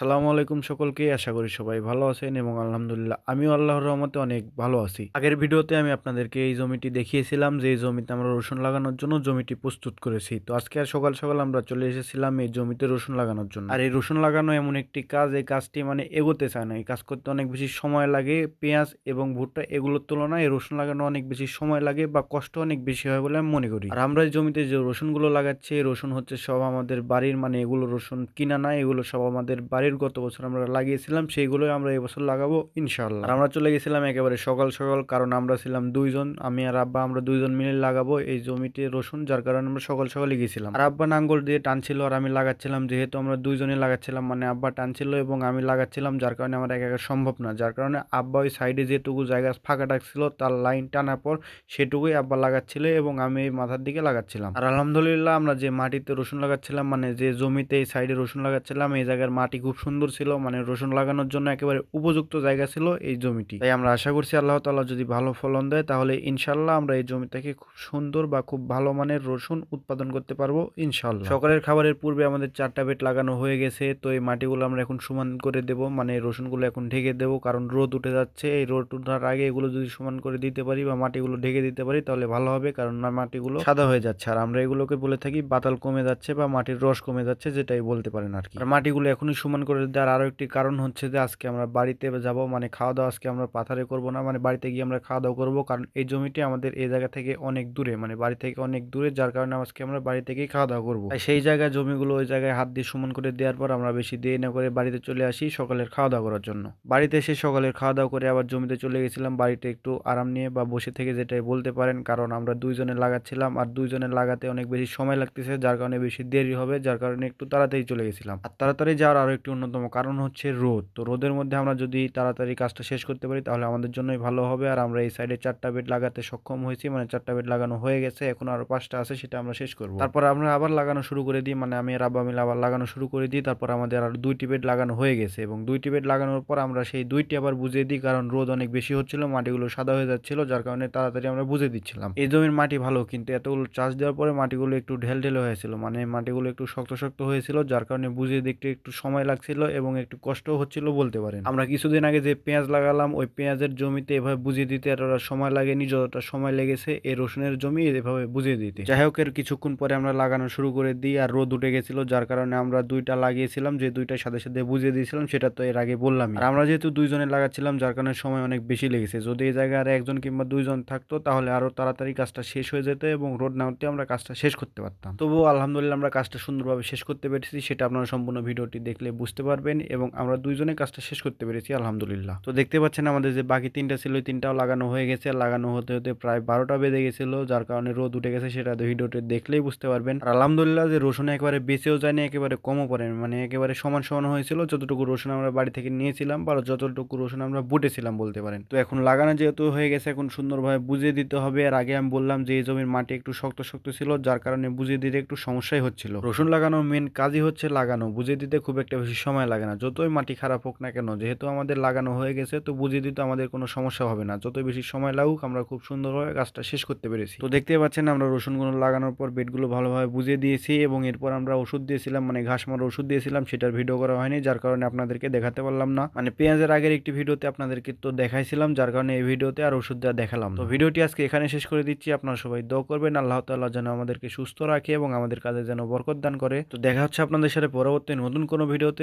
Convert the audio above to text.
সালামু আলাইকুম সকলকে, আশা করি সবাই ভালো আছেন এবং আলহামদুলিল্লাহ আমিও আল্লাহর রহমতে অনেক ভালো আছি। আগের ভিডিওতে আমি আপনাদেরকে এই জমিটি দেখিয়েছিলাম, যে এই জমিতে আমরা রসুন লাগানোর জন্য জমিটি প্রস্তুত করেছি। তো আজকে আর সকাল সকাল আমরা চলে এসেছিলাম এই জমিতে রসুন লাগানোর জন্য। আর এই রসুন লাগানো এমন একটি কাজ, এই কাজটি মানে এগোতে চায় না। এই কাজ করতে অনেক বেশি সময় লাগে, পেঁয়াজ এবং ভুট্টা এগুলোর তুলনায় রসুন লাগানো অনেক বেশি সময় লাগে বা কষ্ট অনেক বেশি হয় বলে আমি মনে করি। আর আমরা এই জমিতে যে রসুনগুলো লাগাচ্ছি, এই রসুন হচ্ছে সব আমাদের বাড়ির মানে এগুলো রসুন কিনা না, এগুলো সব আমাদের বাড়ির গত বছর আমরা লাগিয়েছিলাম, সেইগুলোই আমরা এবছর লাগাবো ইনশাল্লাহ আর আমরা চলে গেছিলাম একেবারে সকাল সকাল, কারণ আমরা ছিলাম দুইজন, আমি আর আব্বা আমরা দুইজন মিলে লাগাবো এই জমিতে রসুন, যার কারণে আমরা সকাল সকালে গেছিলাম। আর আব্বা নাঙ্গল দিয়ে টানছিল আর আমি লাগাচ্ছিলাম, যেহেতু আমরা দুইজনে লাগাচ্ছিলাম মানে আব্বা টানছিল এবং আমি লাগাচ্ছিলাম, যার কারণে আমার একা একা সম্ভব না। যার কারণে আব্বা ওই সাইডে যেটুকু জায়গা ফাঁকা ডাকছিল তার লাইন টানার পর সেটুকুই আব্বা লাগাচ্ছিল এবং আমি এই মাথার দিকে লাগাচ্ছিলাম। আর আলহামদুলিল্লাহ আমরা যে মাটিতে রসুন লাগাচ্ছিলাম মানে যে জমিতে এই সাইডে রসুন লাগাচ্ছিলাম, এই জায়গার মাটি খুব সুন্দর ছিল মানে রসুন লাগানোর জন্য একেবারে উপযুক্ত জায়গা ছিল এই জমিটি। তাই আমরা আশা করছি আল্লাহ তালা যদি ভালো ফলন দেয়, তাহলে ইনশাল্লাহ আমরা এই জমি থেকে খুব সুন্দর বা খুব ভালো মানের রসুন উৎপাদন করতে পারব ইনশাল্লাহ সকালের খাবারের পূর্বে আমাদের চারটা বেড লাগানো হয়ে গেছে, তো এই মাটিগুলো আমরা এখন সমান করে দেব মানে রসুনগুলো এখন ঢেকে দেবো, কারণ রোদ উঠে যাচ্ছে। এই রোদ উঠার আগে এগুলো যদি সমান করে দিতে পারি বা মাটিগুলো ঢেকে দিতে পারি, তাহলে ভালো হবে, কারণ না মাটিগুলো সাদা হয়ে যাচ্ছে। আর আমরা এগুলোকে বলে থাকি, বাতাল কমে যাচ্ছে বা মাটির রস কমে যাচ্ছে, যেটাই বলতে পারেন আর কি। আর মাটিগুলো এখনই সমান করে দেওয়ার আরও একটি কারণ হচ্ছে যে আজকে আমরা বাড়িতে যাব মানে খাওয়া দাওয়া আজকে আমরা পাথারে করব না মানে বাড়িতে গিয়ে আমরা খাওয়া দাওয়া করব, কারণ এই জমিটি আমাদের এই জায়গা থেকে অনেক দূরে মানে বাড়ি থেকে অনেক দূরে, যার কারণে আজকে আমরা বাড়ি থেকেই খাওয়া দাওয়া করব। তাই সেই জায়গায় জমিগুলো ওই জায়গায় হাত দিয়ে সমান করে দেওয়ার পর আমরা বেশি দিয়ে না করে বাড়িতে চলে আসি সকালের খাওয়া দাওয়া করার জন্য। বাড়িতে এসে সকালের খাওয়া দাওয়া করে আবার জমিতে চলে গেছিলাম, বাড়িতে একটু আরাম নিয়ে বা বসে থেকে যেটাই বলতে পারেন, কারণ আমরা দুইজনে লাগাচ্ছিলাম আর দুইজনে লাগাতে অনেক বেশি সময় লাগতেছে, যার কারণে বেশি দেরি হবে, যার কারণে একটু তাড়াতাড়ি চলে গেছিলাম। আর তাড়াতাড়ি যাওয়ার আরও একটি অন্যতম কারণ হচ্ছে রোদ। তো রোদের মধ্যে আমরা যদি তাড়াতাড়ি কাজটা শেষ করতে পারি, তাহলে আমাদের জন্যই ভালো হবে। আর আমরা এই সাইডে চারটা বেড লাগাতে সক্ষম হয়েছি মানে চারটা বেড লাগানো হয়ে গেছে, এখন আরও পাঁচটা আছে, সেটা আমরা শেষ করব। তারপর আমরা আবার লাগানো শুরু করে দিই মানে আমি আর আব্বা মিলে আবার লাগানো শুরু করে দিই, তারপর আমাদের আর দুইটি বেড লাগানো হয়ে গেছে। এবং দুইটি বেড লাগানোর পর আমরা সেই দুইটি আবার বুঝিয়ে দিই, কারণ রোদ অনেক বেশি হচ্ছিল, মাটিগুলো সাদা হয়ে যাচ্ছিল, যার কারণে তাড়াতাড়ি আমরা বুঝে দিচ্ছিলাম। এই জমির মাটি ভালো, কিন্তু এতগুলো চাষ দেওয়ার পরে মাটিগুলো একটু ঢেল ঢেলে হয়েছিল মানে মাটিগুলো একটু শক্ত শক্ত হয়েছিল, যার কারণে বুঝিয়ে দেখতে একটু সময় লাগছিল এবং একটু কষ্ট হচ্ছিল বলতে পারেন। আমরা কিছুদিন আগে যে পেঁয়াজ লাগালাম, ওই পেঁয়াজের জমিতে এভাবে বুঝিয়ে দিতে এতটা সময় লাগেনি, যতটা সময় লেগেছে এই রসুনের জমি এভাবে বুঝিয়ে দিতে। যাই হোক, এর কিছুক্ষণ পরে আমরা লাগানো শুরু করে দিই আর রোদ উঠে গেছিল, যার কারণে আমরা দুইটা লাগিয়েছিলাম, যে দুইটার সাথে সাথে বুঝিয়ে দিয়েছিলাম, সেটা তো এর আগে বললাম আর আমরা যেহেতু দুইজনে লাগাচ্ছিলাম, যার কারণে সময় অনেক বেশি লেগেছে। যদি এই জায়গায় আর একজন কিংবা দুইজন থাকতো, তাহলে আরও তাড়াতাড়ি কাজটা শেষ হয়ে যেত এবং রোদ না উঠতে আমরা কাজটা শেষ করতে পারতাম। তবুও আলহামদুলিল্লাহ আমরা কাজটা সুন্দরভাবে শেষ করতে পেরেছি, সেটা আপনারা সম্পূর্ণ ভিডিওটি দেখলে বুঝতে পারবেন এবং আমরা দুইজনে কাজটা শেষ করতে পেরেছি, আলহামদুলিল্লাহ। তো দেখতে পাচ্ছেন আমাদের যে বাকি তিনটা ছিল, ওই তিনটাও লাগানো হয়ে গেছে। লাগানো হতে হতে প্রায় বারোটা বেজে গেছিল, যার কারণে রোদ উঠে গেছে, সেটা ভিডিওটি দেখলেই বুঝতে পারবেন। আর আলহামদুলিল্লাহ যে রসুন একেবারে বেঁচেও যায়নি, একেবারে কমও পড়ে মানে একেবারে সমান সমান হয়েছিল, যতটুকু রসুন আমরা বাড়ি থেকে নিয়েছিলাম বা যতটুকু রসুন আমরা বুটেছিলাম বলতে পারেন। তো এখন লাগানো যেহেতু হয়ে গেছে, এখন সুন্দরভাবে বুঝিয়ে দিতে হবে। আর আগে আমি বললাম যে এই জমির মাটি একটু শক্ত শক্ত ছিল, যার কারণে বুঝিয়ে দিতে একটু সমস্যাই হচ্ছিল। রসুন লাগানোর মেন কাজই হচ্ছে লাগানো, বুঝিয়ে দিতে খুব একটা বেশি সময় লাগে না। যতই মাটি খারাপ হোক না কেন, যেহেতু আমাদের লাগানো হয়ে গেছে, তো বুঝিয়ে দিতে আমাদের কোনো সমস্যা হবে না। যতই বেশি সময় লাগুক, আমরা খুব সুন্দরভাবে গাছটা শেষ করতে পেরেছি। তো দেখতে পাচ্ছেন, আমরা রসুনগুলো লাগানোর পর বেডগুলো ভালোভাবে বুঝিয়ে দিয়েছি এবং এরপর আমরা ওষুধ দিয়েছিলাম মানে ঘাস মারা ওষুধ দিয়েছিলাম, সেটার ভিডিও করা হয়নি, যার কারণে আপনাদেরকে দেখাতে পারলাম না। মানে পেঁয়াজের আগের একটি ভিডিওতে আপনাদেরকে তো দেখাইছিলাম, যার কারণে এই ভিডিওতে আর ওষুধ দেওয়া দেখালাম তো ভিডিওটি আজকে এখানে শেষ করে দিচ্ছি। আপনারা সবাই দোয়া করবেন, আল্লাহ তাআলা যেন আমাদেরকে সুস্থ রাখে এবং আমাদের কাজে যেন বরকত দান করে। তো দেখা হচ্ছে আপনাদের সাথে পরবর্তী নতুন কোনো ভিডিওতে